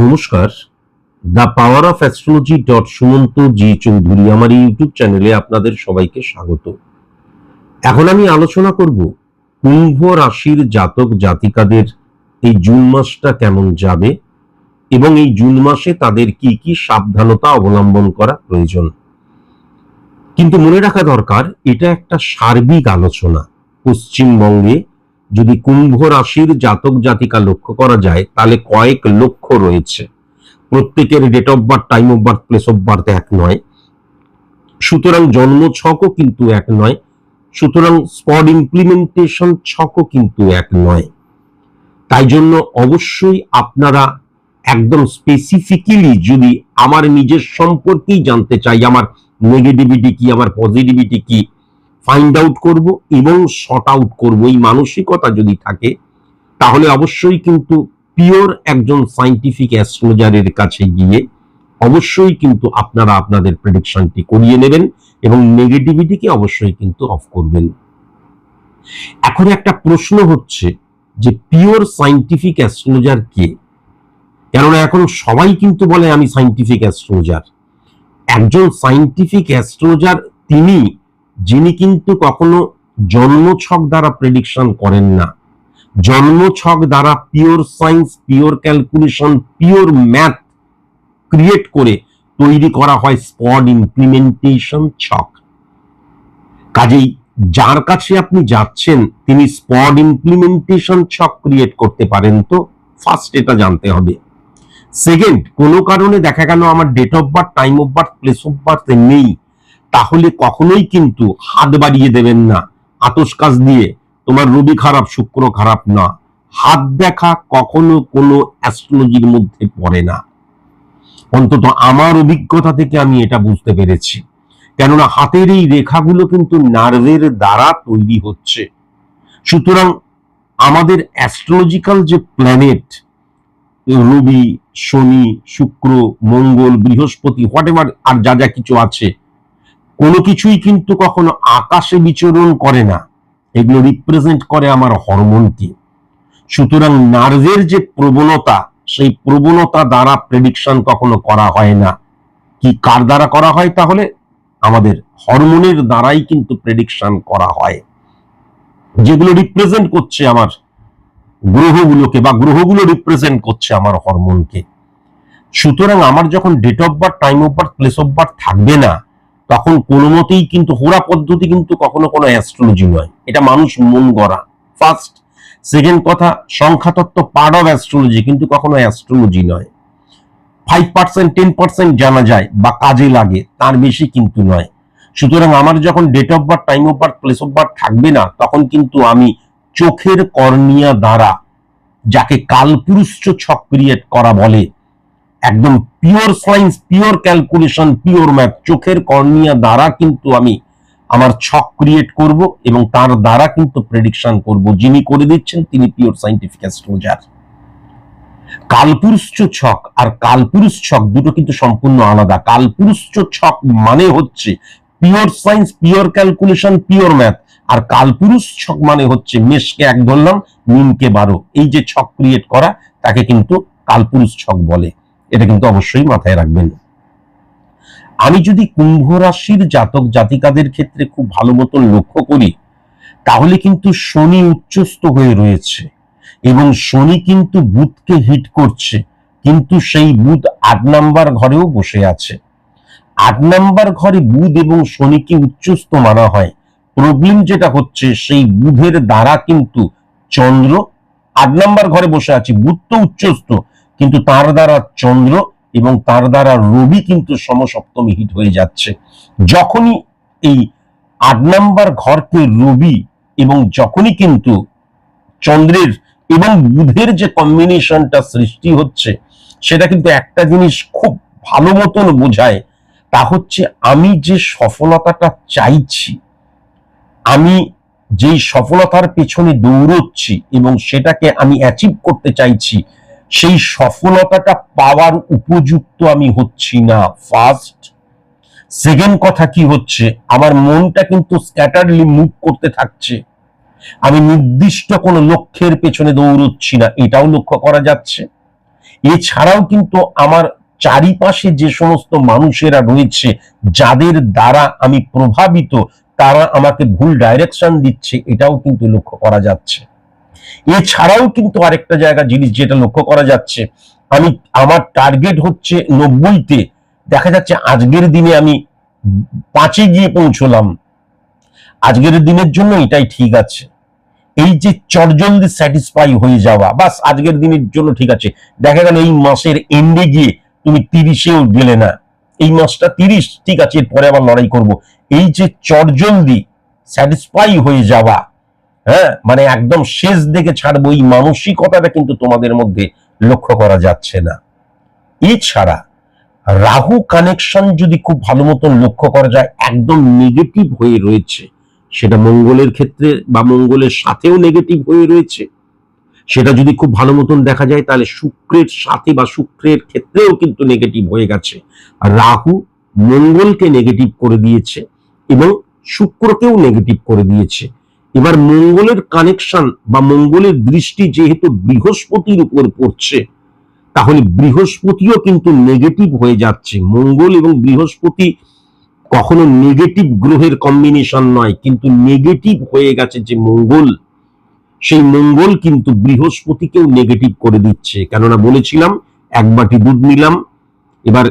নমস্কার। The power of astrology dot Sumanta G Chowdhury আমার YouTube চ্যানেলে আপনাদের সবাইকে স্বাগত। এখন আমি আলোচনা করব কুম্ভ রাশির জাতক জাতিকাদের এই জুন মাসটা কেমন যাবে এবং এই জুন মাসে তাদের কি কি সাবধানতা অবলম্বন করা প্রয়োজন। কিন্তু মনে রাখা দরকার, এটা একটা সার্বিক আলোচনা। পশ্চিমবঙ্গে যদি কুম্ভ রাশির জাতক জাতিকা লক্ষ্য করা যায়, তাহলে কয়েক লক্ষ রয়েছে। প্রত্যেকের date of birth time of birth place of birth এক নয়। সুতরাং জন্ম ছকও কিন্তু এক নয়। সুতরাং স্পট ইমপ্লিমেন্টেশন ছকও কিন্তু এক নয়। তাই জন্য অবশ্যই আপনারা একদম স্পেসিফিক্যালি যদি আমার নিজের সম্পর্কেই জানতে চাই, আমার নেগেটিভিটি কি, আমার পজিটিভিটি কি ফাইন্ড আউট করব এবং শর্ট আউট করব। এই মানসিকতা যদি থাকে, তাহলে অবশ্যই কিন্তু পিওর একজন সাইন্টিফিক অ্যাস্ট্রোলজারের কাছে গিয়ে অবশ্যই কিন্তু আপনারা আপনাদের প্রেডিকশনটি করিয়ে নেবেন এবং নেগেটিভিটিকে অবশ্যই কিন্তু অফ করবেন। এখন একটা প্রশ্ন হচ্ছে যে পিওর সাইন্টিফিক অ্যাস্ট্রোলজার কে? কেননা এখন সবাই কিন্তু বলে আমি সাইন্টিফিক অ্যাস্ট্রোলজার একজন সাইন্টিফিক অ্যাস্ট্রোলজার তিনি যিনি কিন্তু কখনো জন্মছক দ্বারা প্রেডিকশন করেন না। জন্মছক দ্বারা pure science pure calculation pure math create করে তৈরি করা হয় স্পট ইমপ্লিমেন্টেশন ছক। কাজেই যার কাছে আপনি যাচ্ছেন, তিনি স্পট ইমপ্লিমেন্টেশন ছক ক্রিয়েট করতে পারেন তো ফার্স্ট এটা জানতে হবে। সেকেন্ড কোনো কারণে দেখা গেল আমার date of birth time of birth place of birth নেই। তাহলে কখনোই কিন্তু হাত বাড়িয়ে দেবেন না। আতস কাজ দিয়ে তোমার রবি খারাপ, শুক্র খারাপ না। হাত দেখা কখনো কোনো অ্যাস্ট্রোলজির মধ্যে পড়ে না। অন্তত আমার অভিজ্ঞতা থেকে আমি এটা বুঝতে পেরেছি। কেননা হাতের এই রেখাগুলো কিন্তু নার্ভের দ্বারা তৈরি হচ্ছে। সুতরাং আমাদের অ্যাস্ট্রোলজিক্যাল যে প্ল্যানেট রবি, শনি, শুক্র, মঙ্গল, বৃহস্পতি হোয়াট এভার আর যা যা কিছু আছে কোনো কিছুই কিন্তু কখনো আকাশে বিচরণ করে না। এগুলো রিপ্রেজেন্ট করে আমার হরমোনকে সুতরাং নার্ভের যে প্রবণতা, সেই প্রবণতা দ্বারা প্রেডিকশন কখনো করা হয় না। কি কার দ্বারা করা হয় তাহলে? আমাদের হরমোনের দ্বারাই কিন্তু প্রেডিকশন করা হয়। যেগুলো রিপ্রেজেন্ট করছে আমার গ্রহগুলোকে বা গ্রহগুলো রিপ্রেজেন্ট করছে আমার হরমোনকে সুতরাং আমার যখন date of birth time of birth place of birth থাকবে না তখন কোনো মতেই কিন্তু হোরা পদ্ধতি কিন্তু কখনো কোনো অ্যাস্ট্রোলজি নয়। এটা মানুষ মন গড়া। ফার্স্ট সেকেন্ড কথা, সংখ্যাতত্ত্ব পার্ট অফ অ্যাস্ট্রোলজি কিন্তু কখনো অ্যাস্ট্রোলজি নয়। ফাইভ পার্সেন্ট টেন পার্সেন্ট জানা যায় বা কাজে লাগে, তার বেশি কিন্তু নয়। সুতরাং আমার যখন date of birth time of birth place of birth থাকবে না, তখন কিন্তু আমি চোখের কর্নিয়া দ্বারা, যাকে কালপুরুষ ছক ক্রিয়েট করা বলে একদম pure science pure calculation pure math চোখের কর্নিয়া দ্বারা কিন্তু আমি আমার ছক ক্রিয়েট করব এবং তার দ্বারা কিন্তু প্রেডিকশন করব। যিনি করে দিচ্ছেন, তিনি পিওর সাইন্টিফিক অ্যাস্ট্রোলজার কালপুরুষ ছক আর কালপুরুষ ছক দুটো কিন্তু সম্পূর্ণ আলাদা। কালপুরুষ ছক মানে হচ্ছে pure science pure calculation pure math আর কালপুরুষ ছক মানে হচ্ছে মেষকে এক ধরলাম মিনকে বারো। এই যে ছক ক্রিয়েট করা, তাকে কিন্তু কালপুরুষ ছক বলে। এটা কিন্তু অবশ্যই মাথায় রাখবেন। আমি যদি কুম্ভ রাশির জাতক জাতিকাদের ক্ষেত্রে খুব ভালো মতন লক্ষ্য করি, তাহলে কিন্তু শনি উচ্চস্থ হয়ে রয়েছে এবং শনি কিন্তু বুধকে হিট করছে, কিন্তু সেই বুধ আট নাম্বার ঘরেও বসে আছে। আট নাম্বার ঘরে বুধ এবং শনিকে উচ্চস্থ মানা হয়। প্রবলেম যেটা হচ্ছে, সেই বুধের দ্বারা কিন্তু চন্দ্র আট নাম্বার ঘরে বসে আছে, বুধ তো উচ্চস্থ। কিন্তু তার দ্বারা চন্দ্র এবং তার দ্বারা রবি কিন্তু সমসপ্তমী হিট হয়ে যাচ্ছে। যখনই এই আট নাম্বার ঘরকে রবি এবং যখনই কিন্তু চন্দ্রের এবং বুধের যে কম্বিনেশনটা সৃষ্টি হচ্ছে, সেটা কিন্তু একটা জিনিস খুব ভালো মতন বোঝায়, তা হচ্ছে আমি যে সফলতাটা চাইছি, আমি যেই সফলতার পেছনে দৌড়চ্ছি এবং সেটাকে আমি অ্যাচিভ করতে চাইছি সেই সফলতাটা পাওয়ার উপযুক্ত আমি হচ্ছি না। ফার্স্ট সেকেন্ড কথা কি হচ্ছে, আমার মনটা কিন্তু স্ক্যাটারলি মুভ করতে থাকছে। আমি নির্দিষ্ট কোনো লক্ষ্যের পেছনে দৌড়চ্ছি না, এটাও লক্ষ্য করা যাচ্ছে। এছাড়াও কিন্তু আমার চারিপাশে যে সমস্ত মানুষেরা রয়েছে, যাদের দ্বারা আমি প্রভাবিত, তারা আমাকে ভুল ডাইরেকশন দিচ্ছে, এটাও কিন্তু লক্ষ্য করা যাচ্ছে। এছাড়াও কিন্তু আরেকটা জায়গা জিনিস যেটা লক্ষ্য করা যাচ্ছে, আমি, আমার টার্গেট হচ্ছে নব্বইতে। দেখা যাচ্ছে আজকের দিনে আমি পাঁচে গিয়ে পৌঁছলাম। আজকের দিনের জন্য এটাই ঠিক আছে। এই যে চটজলদি স্যাটিসফাই হয়ে যাওয়া, বাস আজকের দিনের জন্য ঠিক আছে। দেখা গেল এই মাসের এন্ডে গিয়ে তুমি তিরিশেও গেলে না। এই মাসটা তিরিশ, ঠিক আছে, এরপরে আবার লড়াই করব। এই যে চটজলদি স্যাটিসফাই হয়ে যাওয়া হ্যাঁ? মানে একদম শেষ দিকে ছাড়বো এই মানসিকতাটা কিন্তু তোমাদের মধ্যে লক্ষ্য করা যাচ্ছে না। এছাড়া রাহু কানেকশন যদি খুব ভালো মতন লক্ষ্য করা যায়, একদম নেগেটিভ হয়ে রয়েছে। সেটা মঙ্গলের ক্ষেত্রে বা মঙ্গলের সাথেও নেগেটিভ হয়ে রয়েছে। সেটা যদি খুব ভালো মতন দেখা যায়, তাহলে শুক্রের সাথে বা শুক্রের ক্ষেত্রেও কিন্তু নেগেটিভ হয়ে গেছে। রাহু মঙ্গলকে নেগেটিভ করে দিয়েছে এবং শুক্রকেও নেগেটিভ করে দিয়েছে। এবার মঙ্গলের কানেকশন বা মঙ্গলের দৃষ্টি যেহেতু বৃহস্পতির উপর পড়ছে, তাহলে বৃহস্পতিও কিন্তু নেগেটিভ হয়ে যাচ্ছে। মঙ্গল এবং বৃহস্পতি কখনো নেগেটিভ গ্রহের কম্বিনেশন নয়, কিন্তু নেগেটিভ হয়ে গেছে যে মঙ্গল, সেই মঙ্গল কিন্তু বৃহস্পতিকেও নেগেটিভ করে দিচ্ছে। কেননা বলেছিলাম, এক বাটি দুধ নিলাম, এবার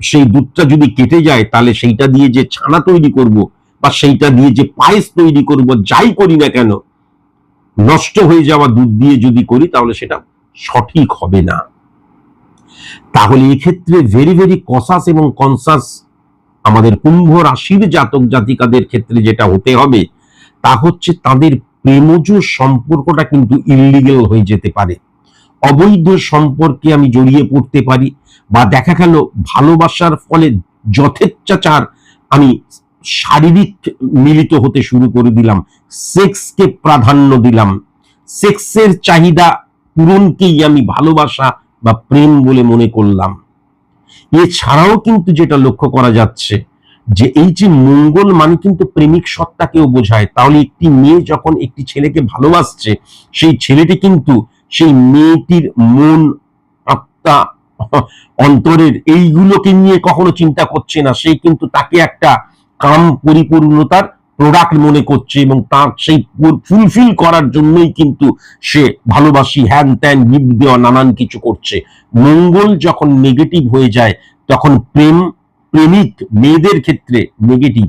সেই দুধটা যদি কেটে যায়, তাহলে সেইটা দিয়ে যে ছানা তৈরি করব বা সেইটা দিয়ে যে পায়েস তৈরি করব, যাই করি না কেন, নষ্ট হয়ে যাওয়া দুধ দিয়ে যদি করি, তাহলে সেটা সঠিক হবে না। তাহলে এক্ষেত্রে ভেরি ভেরি কসাস এবং কনসাস আমাদের কুম্ভ রাশির জাতক জাতিকাদের ক্ষেত্রে যেটা হতে হবে, তা হচ্ছে তাদের প্রেমজ সম্পর্কটা কিন্তু ইলিগেল হয়ে যেতে পারে। অবৈধ সম্পর্কে আমি জড়িয়ে পড়তে পারি বা দেখা গেল ভালোবাসার ফলে যথেচ্ছাচার আমি শারীরিক মিলিত হতে শুরু করে দিলাম। সেক্সকে প্রাধান্য দিলাম। সেক্সের চাহিদা পূরণকেই আমি ভালোবাসা বা প্রেম বলে মনে করলাম। এছাড়াও কিন্তু যেটা লক্ষ্য করা যাচ্ছে, যে এই যে মঙ্গল মানে কিন্তু প্রেমিক সত্তাকেও বোঝায়। তাহলে একটি মেয়ে যখন একটি ছেলেকে ভালোবাসছে, সেই ছেলেটি কিন্তু সেই মেয়েটির মন, আত্মা, অন্তরের এইগুলোকে নিয়ে কখনো চিন্তা করছে না। সেই কিন্তু তাকে একটা কাম পরিপূর্ণতার প্রোডাক্ট মনে করছে এবং তার সেই ফুলফিল করার জন্যই কিন্তু সে ভালোবাসি হ্যান ত্যান গিফট দেওয়া, নানান কিছু করছে। মঙ্গল যখন নেগেটিভ হয়ে যায়, তখন প্রেম, প্রেমিক মেয়েদের ক্ষেত্রে নেগেটিভ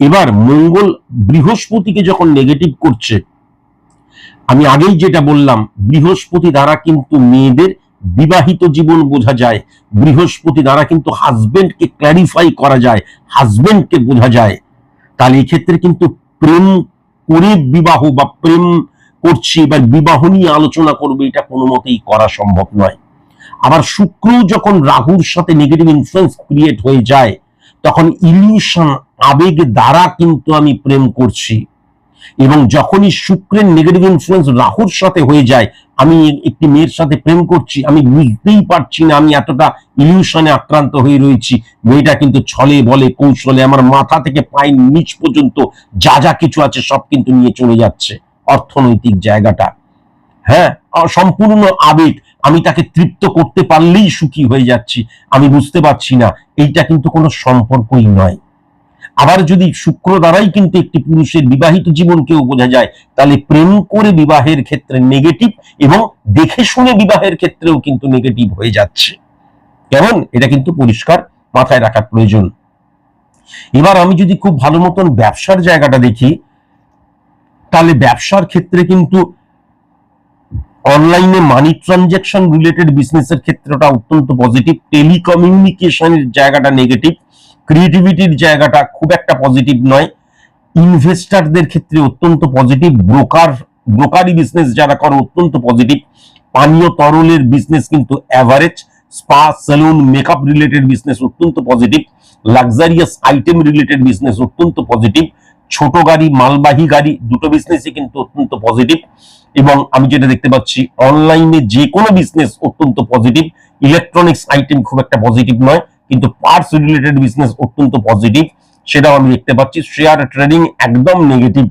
এবার মঙ্গল বৃহস্পতিকে যখন নেগেটিভ করছে, আমি আগেই যেটা বললাম, বৃহস্পতি দ্বারা কিন্তু মেয়েদের বিবাহিত জীবন বোঝা যায়, বৃহস্পতি দ্বারা কিন্তু হাজবেন্ডকে ক্ল্যারিফাই করা যায় হাজবেন্ডকে বোঝা যায়। তাহলে এই ক্ষেত্রে কিন্তু প্রেম করে বিবাহ বা প্রেম করছি বা বিবাহ নিয়ে আলোচনা করবে, এটা কোনো মতেই করা সম্ভব নয়। আবার শুক্র যখন রাহুর সাথে নেগেটিভ ইনফ্লুয়েন্স ক্রিয়েট হয়ে যায়, তখন ইলিউশন আবেগ দ্বারা কিন্তু আমি প্রেম করছি। এবং যখনই শুক্রের নেগেটিভ ইনফ্লুয়েন্স রাহুর সাথে হয়ে যায় আমি একটি মেয়ের সাথে প্রেম করছি, আমি বুঝতেই পারছি না, আমি এতটা ইলিউশনে আক্রান্ত হয়ে রয়েছি। মেয়েটা কিন্তু ছলে বলে, কৌশলে, আমার মাথা থেকে পায়ের নিচ পর্যন্ত যা যা কিছু আছে সব কিন্তু নিয়ে চলে যাচ্ছে, অর্থনৈতিক জায়গাটা। হ্যাঁ সম্পূর্ণ আবেগ, আমি তাকে তৃপ্ত করতে পারলেই সুখী হয়ে যাচ্ছি, আমি বুঝতে পারছি না, এইটা কিন্তু কোনো সম্পর্কই নয়। আবার যদি শুক্র দ্বারাই কিন্তু একটি পুরুষের বিবাহিত জীবনকেও বোঝা যায়, তাহলে প্রেম করে বিবাহের ক্ষেত্রে নেগেটিভ এবং দেখে শুনে বিবাহের ক্ষেত্রেও কিন্তু নেগেটিভ হয়ে যাচ্ছে। কেমন? এটা কিন্তু পরিষ্কার মাথায় রাখার প্রয়োজন। এবার আমি যদি খুব ভালো মতন ব্যবসার জায়গাটা দেখি, তাহলে ব্যবসার ক্ষেত্রে কিন্তু অনলাইনে মানি ট্রানজাকশন রিলেটেড বিজনেসের ক্ষেত্রটা অত্যন্ত পজিটিভ টেলিকমিউনিকেশনের জায়গাটা নেগেটিভ ক্রিয়েটিভিটির জায়গাটা খুব একটা পজিটিভ নয়। ইনভেস্টারদের ক্ষেত্রে অত্যন্ত পজিটিভ ব্রোকার ব্রোকারি বিজনেস যারা করে অত্যন্ত পজিটিভ পানীয় তরলের বিজনেস কিন্তু average spa salon makeup related business অত্যন্ত positive luxurious item related business অত্যন্ত পজিটিভ ছোট গাড়ি, মালবাহী গাড়ি দুটো বিজনেসই কিন্তু অত্যন্ত পজিটিভ এবং আমি যেটা দেখতে পাচ্ছি অনলাইনে যে কোনো বিজনেস অত্যন্ত পজিটিভ ইলেকট্রনিক্স আইটেম খুব একটা পজিটিভ নয়। কিন্তু পার্টস রিলেটেড বিজনেস অত্যন্ত পজিটিভ সেটাও আমি দেখতে পাচ্ছি। শেয়ার ট্রেডিং একদম নেগেটিভ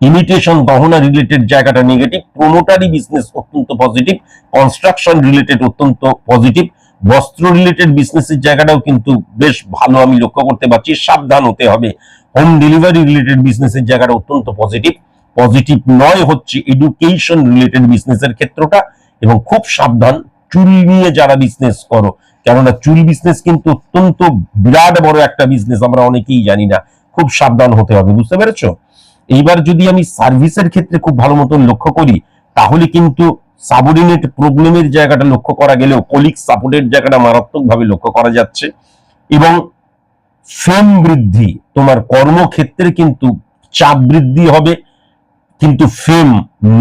ইমিটেশন গহনা রিলেটেড জায়গাটা নেগেটিভ প্রোমোটারি বিজনেস অত্যন্ত পজিটিভ কনস্ট্রাকশন রিলেটেড অত্যন্ত পজিটিভ বস্ত্র রিলেটেড বিজনেসের জায়গাটাও কিন্তু বেশ ভালো আমি লক্ষ্য করতে পারছি। সাবধান হতে হবে। হোম ডেলিভারি রিলেটেড বিজনেসের জায়গাটা অত্যন্ত পজিটিভ পজিটিভ নয় হচ্ছে এডুকেশন রিলেটেড বিজনেসের ক্ষেত্রটা, এবং খুব সাবধান চুল নিয়ে যারা বিজনেস করো। কেননা চুল বিজনেস কিন্তু অত্যন্ত বিরাট বড় একটা বিজনেস আমরা অনেকেই জানি না। খুব সাবধান হতে হবে, বুঝতে পেরেছ? এইবার যদি আমি সার্ভিসের ক্ষেত্রে খুব ভালো মতন লক্ষ্য করি, তাহলে কিন্তু সাবঅর্ডিনেট প্রবলেমের জায়গাটা লক্ষ্য করা গেলেও কলিক সাপোর্টের জায়গাটা মারাত্মকভাবে লক্ষ্য করা যাচ্ছে। এবং ফেম বৃদ্ধি, তোমার কর্মক্ষেত্রে কিন্তু চাপ বৃদ্ধি হবে, কিন্তু ফেম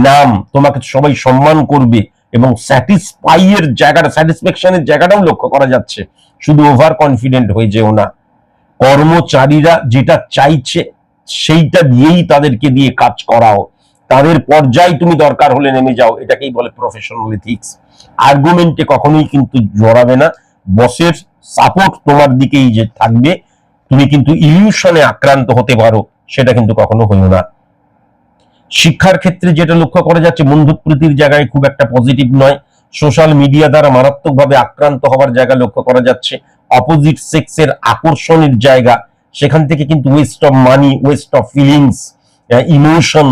নাম তোমাকে সবাই সম্মান করবে। এবং স্যাটিসফাই এর জায়গাটা স্যাটিসফ্যাকশনের জায়গাটাও লক্ষ্য করা যাচ্ছে। শুধু ওভার কনফিডেন্ট হয়ে যেও না। কর্মচারীরা যেটা চাইছে, সেইটা দিয়েই তাদেরকে দিয়ে কাজ করাও। তাদের পর্যায়ে তুমি দরকার হলে নেমে যাও, এটাকেই বলে প্রফেশনাল এথিক্স আর্গুমেন্টে কখনোই কিন্তু জড়াবে না। বসের সাপোর্ট তোমার দিকেই যে থাকবে, তুমি কিন্তু ইলিউশনে আক্রান্ত হতে পারো, সেটা কিন্তু কখনো হইও না। শিক্ষার ক্ষেত্রে যেটা লক্ষ্য করা যাচ্ছে, বন্ধুপ্রীতির জায়গায় খুব একটা পজিটিভ নয়। সোশ্যাল মিডিয়া দ্বারা মারাত্মকভাবে আক্রান্ত হওয়ার জায়গা লক্ষ্য করা যাচ্ছে। অপোজিট সেক্সের আকর্ষণের জায়গা, সেখান থেকে কিন্তু waste of money waste of feelings emotion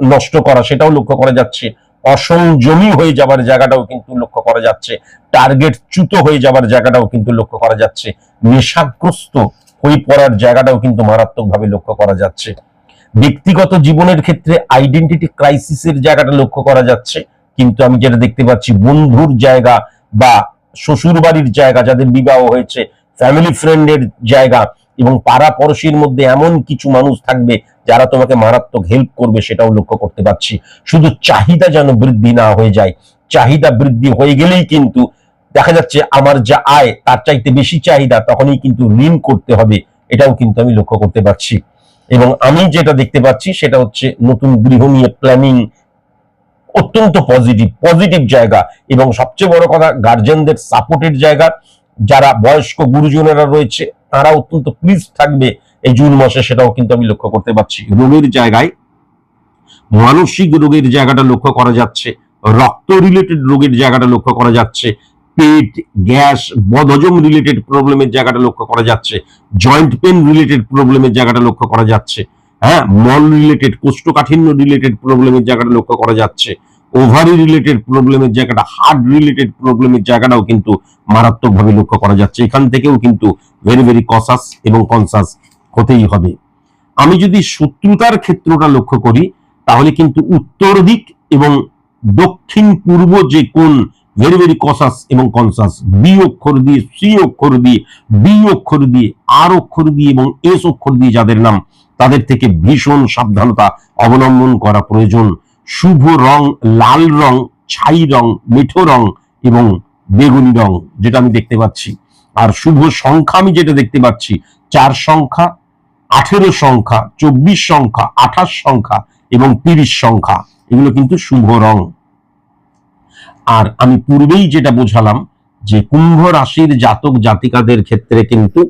নষ্ট করা, সেটাও লক্ষ্য করা যাচ্ছে। অসংযমী হয়ে যাবার জায়গাটাও কিন্তু লক্ষ্য করা যাচ্ছে। টার্গেট চ্যুত হয়ে যাবার জায়গাটাও কিন্তু লক্ষ্য করা যাচ্ছে। নেশাগ্রস্ত হয়ে পড়ার জায়গাটাও কিন্তু মারাত্মকভাবে লক্ষ্য করা যাচ্ছে। ব্যক্তিগত জীবনের ক্ষেত্রে আইডেন্টিটি ক্রাইসিসের জায়গাটা লক্ষ্য করা যাচ্ছে। কিন্তু আমি যেটা দেখতে পাচ্ছি, বন্ধুর জায়গা বা শ্বশুর বাড়ির জায়গা যাদের বিবাহ হয়েছে ফ্যামিলি ফ্রেন্ডের জায়গা এবং পাড়া পড়শির মধ্যে এমন কিছু মানুষ থাকবে যারা তোমাকে মারাত্মক হেল্প করবে সেটাও লক্ষ্য করতে পারছি। শুধু চাহিদা যেন বৃদ্ধি না হয়ে যায়। চাহিদা বৃদ্ধি হয়ে গেলেই কিন্তু দেখা যাচ্ছে আমার যা আয়, তার চাইতে বেশি চাহিদা তখনই কিন্তু ঋণ করতে হবে। এটাও কিন্তু আমি লক্ষ্য করতে পারছি। এবং আমি যেটা দেখতে পাচ্ছি সেটা হচ্ছে নতুন গৃহ নিয়ে প্ল্যানিং অত্যন্ত পজিটিভ পজিটিভ জায়গা। এবং সবচেয়ে বড় কথা গার্জেনদের সাপোর্টের জায়গা। যারা বয়স্ক গুরুজনেরা রয়েছে, তারা অত্যন্ত প্লিজ থাকবে এই জুন মাসে, সেটাও কিন্তু আমি লক্ষ্য করতে পারছি রোগের জায়গায়, মানসিক রোগের জায়গাটা লক্ষ্য করা যাচ্ছে, রক্ত রিলেটেড রোগের জায়গাটা লক্ষ্য করা যাচ্ছে। পেট, গ্যাস, বদহজম রিলেটেড প্রবলেমের জায়গাটা লক্ষ্য করা যাচ্ছে। জয়েন্ট পেন রিলেটেড প্রবলেমের জায়গাটা লক্ষ্য করা যাচ্ছে। হ্যাঁ মল রিলেটেড কোষ্ঠকাঠিন্য রিলেটেড প্রবলেমের জায়গাটা লক্ষ্য করা যাচ্ছে। ওভারি রিলেটেড প্রবলেমের জায়গাটা হার্ট রিলেটেড প্রবলেমের জায়গাটাও কিন্তু মারাত্মকভাবে লক্ষ্য করা যাচ্ছে। এখান থেকেও কিন্তু ভেরি ভেরি কসাস এবং কনসাস হতেই হবে। আমি যদি শত্রুতার ক্ষেত্রটা লক্ষ্য করি, তাহলে কিন্তু উত্তর দিক এবং দক্ষিণ পূর্ব যে কোন ভেরি ভেরি কসাস এবং কনসাস বি অক্ষর দিয়ে সি অক্ষর দিয়ে বি অক্ষর দিয়ে আর অক্ষর দিয়ে এবং এস অক্ষর দিয়ে যাদের নাম, তাদের থেকে ভীষণ সাবধানতা অবলম্বন করা প্রয়োজন। শুভ রং, লাল রং, ছাই রং, মেঠো রং এবং বেগুনি রং, যেটা আমি দেখতে পাচ্ছি। আর শুভ সংখ্যা আমি যেটা দেখতে পাচ্ছি, চার সংখ্যা, আঠেরো সংখ্যা, চব্বিশ সংখ্যা, আঠাশ সংখ্যা এবং তিরিশ সংখ্যা। এগুলো কিন্তু শুভ রং। আর আমি পূর্বেই যেটা বোঝালাম যে কুম্ভ রাশির জাতক জাতিকাদের ক্ষেত্রে কিন্তু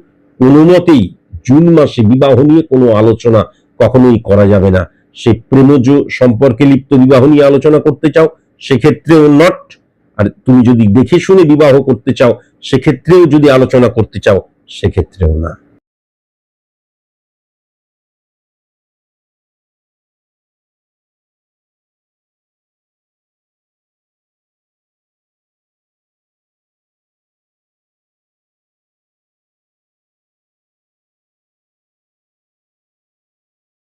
কোনো মতেই জুন মাসে বিবাহ নিয়ে কোনো আলোচনা কখনোই করা যাবে না। সে প্রেমজ সম্পর্কে লিপ্ত বিবাহ নিয়ে আলোচনা করতে চাও, সেক্ষেত্রেও নট আর তুমি যদি দেখে শুনে বিবাহ করতে চাও, সেক্ষেত্রেও যদি আলোচনা করতে চাও, সেক্ষেত্রেও না।